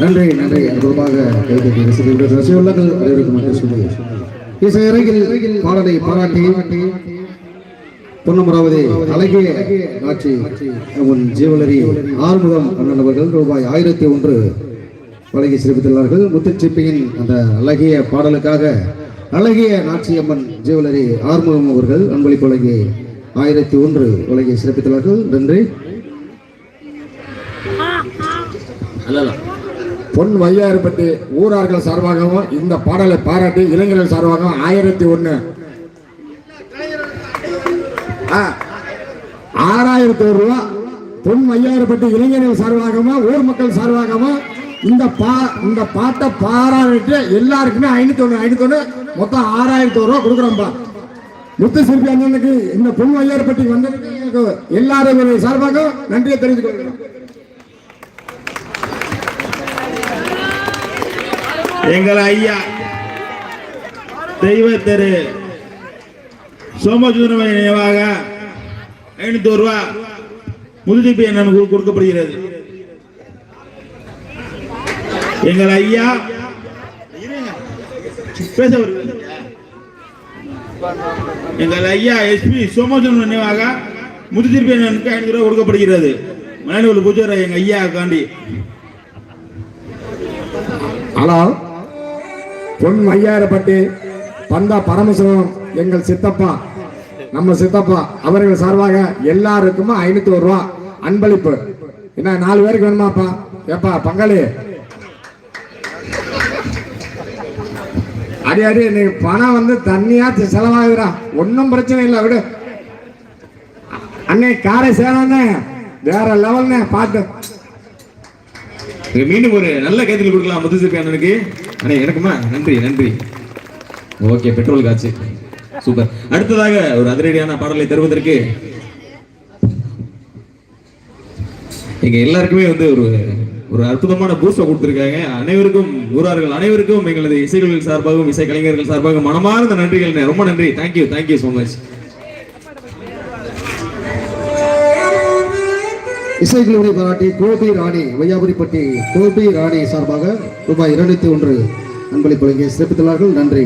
நன்றி நன்றி. கைதட்டி ரசிகர்கள் ரசிகர்கள் அனைவருக்கும் நன்றி சொல்லி இசை இறங்கில் பாடலை பாராட்டி பொன்னமராவதி அழகிய ஆட்சி உன் ஜீவலரி ஆறுமுகம் அண்ணன் அவர்கள் ரூபாய் ஆயிரத்தி ஒன்று வழங்கி சிறப்பித்துள்ளார்கள். முத்துச்சிப்பியின் அந்த அழகிய பாடலுக்காக அழகிய நாச்சியம்மன் ஜீவலரி ஆறுமுகம் அவர்கள் அன்பளிப்பு வழங்கி ஆயிரத்தி ஒன்று வழங்கி சிறப்பித்துள்ளார்கள். நன்றி. அல்ல பொன் வையாறுபட்டி ஊரார்கள் சார்பாகவும் இந்த பாடலை பாராட்டி இளைஞர்கள் சார்பாகவும் ஆயிரத்தி ஒன்று ஆறாயிரத்தி ஒரு ரூபா. பொன் வையாறுபட்டி இளைஞர்கள் சார்பாகவும் ஊர் மக்கள் சார்பாகவும் இந்த பா இந்த பாட்டை பாராட்டு எல்லாருக்குமே ஐநூத்தி ஒன்று ஐநூத்தி ஒன்று மொத்தம் ஆறாயிரத்தி ஒரு ரூபா கொடுக்குறோம்ப்பா முத்து சிற்பி அண்ணனுக்கு இந்த பொன் வையாறுபட்டிக்கு வந்ததுக்கு எனக்கு எல்லாரும் சார்பாகவும் நன்றியை தெரிவித்துக் கொள்கிறோம். எங்கள் ஐயா தெய்வ தெரு சோமசுந்தரமணி நினைவாக ஐநூத்தி ஒரு ரூபா முதுதிப்பு என்னன்னு கொடுக்கப்படுகிறது. எங்கள் ஐயா பேச எங்கள் ஐயா எஸ்பி சோமசுந்தரம் நினைவாக முதுதிப்பு என்னனுக்கு ஐநூறு ரூபா கொடுக்கப்படுகிறது. மலைநூல் பூஜை எங்க ஐயா காண்டி ஹலோ பொன் ஐயாயிரப்பட்டி பந்தா பரமசிவம் எங்கள் சித்தப்பா நம்ம சித்தப்பா அவர்கள் சார்பாக எல்லாருக்குமே ஐநூத்தி ஒரு ரூபா அன்பளிப்பு. என்ன நாலு பேருக்கு வேணுமாப்பா? ஏப்பா பங்காளி. அடி அடி நீ பணம் வந்து தண்ணியா தி- செலவாகுதுடா. ஒன்றும் பிரச்சனை இல்லை விடு. அண்ணே காரை சேரண்ணே. வேற லெவல்னே பார்த்து இது மீண்டும் ஒரு நல்ல கைத்தில் கொடுக்கலாம் முத்துசிப்பி அண்ணனுக்கு. அண்ணே எனக்குமா நன்றி நன்றி. ஓகே பெட்ரோல் காச்சு சூப்பர். அடுத்ததாக ஒரு அதிரடியான பாடலை தருவதற்கு எங்க எல்லாருக்குமே வந்து ஒரு ஒரு அற்புதமான பூஸ்டை கொடுத்துருக்காங்க. அனைவருக்கும் ஊரார்கள் அனைவருக்கும் எங்களது இசைகளின் சார்பாகவும் இசை கலைஞர்கள் சார்பாகவும் மனமார்ந்த நன்றிகள் ரொம்ப நன்றி. Thank you thank you so much இசைகளுடைய பாராட்டி கோபி ராணி வையாபுரிப்பட்டி கோபி ராணி சார்பாக ரூபாய் இருநூத்தி ஒன்று அன்பளிப்பு வழங்கி சிறப்பித்துள்ளார்கள் நன்றி.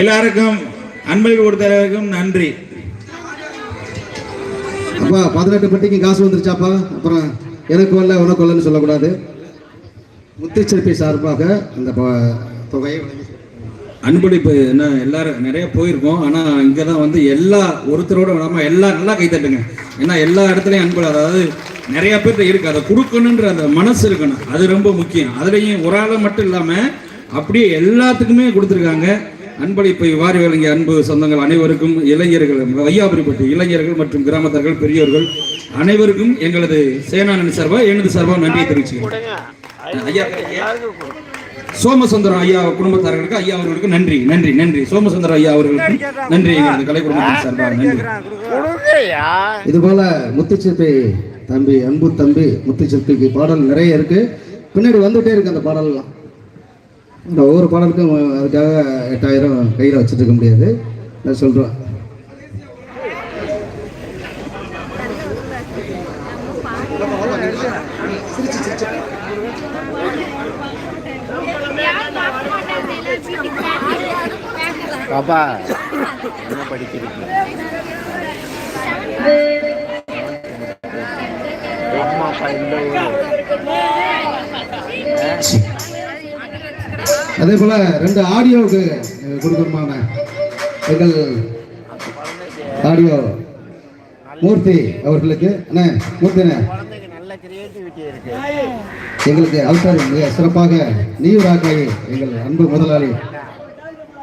எல்லாருக்கும் அன்பளிப்பு கொடுத்தவருக்கும் நன்றி. அப்பா பதினெட்டு பட்டிக்கு காசு வந்துருச்சாப்பா? அப்புறம் எனக்கு வரல உனக்கு வரலன்னு சொல்லக்கூடாது. முத்துச்சிற்பி சார்பாக அந்த தொகையை வழங்கி அன்பளிப்பு என்ன எல்லாரும் நிறைய போயிருக்கோம். ஆனா இங்க தான் வந்து எல்லா ஒருத்தரோட விடாம எல்லா நல்லா கை தட்டுங்க. ஏன்னா எல்லா இடத்துலயும் அன்பு அதாவது நிறைய பேர்ட்ட இருக்கு. அதை கொடுக்கணுன்ற அந்த மனசு இருக்கணும். அது ரொம்ப முக்கியம். அதுலயும் ஒரு ஆளை மட்டும் இல்லாம அப்படியே எல்லாத்துக்குமே கொடுத்துருக்காங்க. அன்பளிப்பை வாரி வழங்கிய அன்பு சொந்தங்கள் அனைவருக்கும் இளைஞர்கள் வையாபுரிப்பட்டு இளைஞர்கள் மற்றும் கிராமத்தர்கள் பெரியோர்கள் அனைவருக்கும் எங்களது சேனானன் சார்பா எனது சார்பா நன்றியை தெரிவிச்சுக்கிறேன். ஐயா. சோமசுந்தரம் ஐயா குடும்பத்தார்களுக்கு ஐயா அவர்களுக்கு நன்றி நன்றி நன்றி. சோமசுந்தரம் ஐயா அவர்களுக்கு நன்றி. எங்களது கலை குடும்பத்தின் சார்பாக நன்றி. இதுபோல முத்துச்சிற்பி தம்பி அன்பு தம்பி முத்துச்சிற்பிக்கு பாடல் நிறைய இருக்கு. பின்னாடி வந்துட்டே இருக்கு அந்த பாடல்லாம். இந்த ஒவ்வொரு பாடலுக்கும் அதுக்காக எட்டாயிரம் கையில் வச்சுட்டு இருக்க முடியாது. நான் சொல்கிறேன் பாப்பா. என்ன படிக்கிறீங்க அம்மா அப்பா அதே போல ரெண்டு ஆடியோவுக்கு கொடுக்கணுமான எங்கள் ஆடியோ மூர்த்தி அவர்களுக்கு அண்ணே மூர்த்தி அண்ணே. நல்ல கிரியேட்டிவிட்டி இருக்கு எங்களுக்கு அவசரம் மிக சிறப்பாக நீயூராக்காய் எங்கள் அன்பு முதலாளி.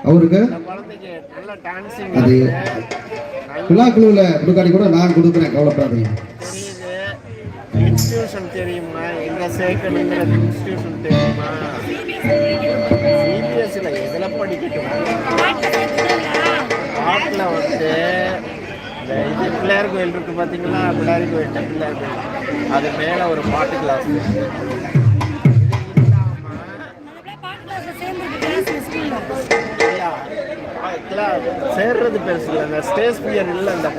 அவருக்கு அது விழாக்குழுவில் கொடுக்காடி கூட நான் கொடுக்குறேன் கவலைப்படாதீங்க. இன்ஸ்டியூஷன் தெரியுமா? எங்க சேர்க்கணுங்கிறது இன்ஸ்டியூஷன் தெரியுமா? சிபிஎஸ்சியில் எதில் படிக்கட்டும்? வந்து இந்த இது பிள்ளையார் கோயில் இருக்கு பார்த்தீங்களா பிள்ளையார் கோயில் பிள்ளையார் கோயில். அது மேலே ஒரு பாட்டு கிளாஸ் சேர்றது பெருசு இல்லை அந்த ஸ்டேஜ் பியர் இல்லை அந்த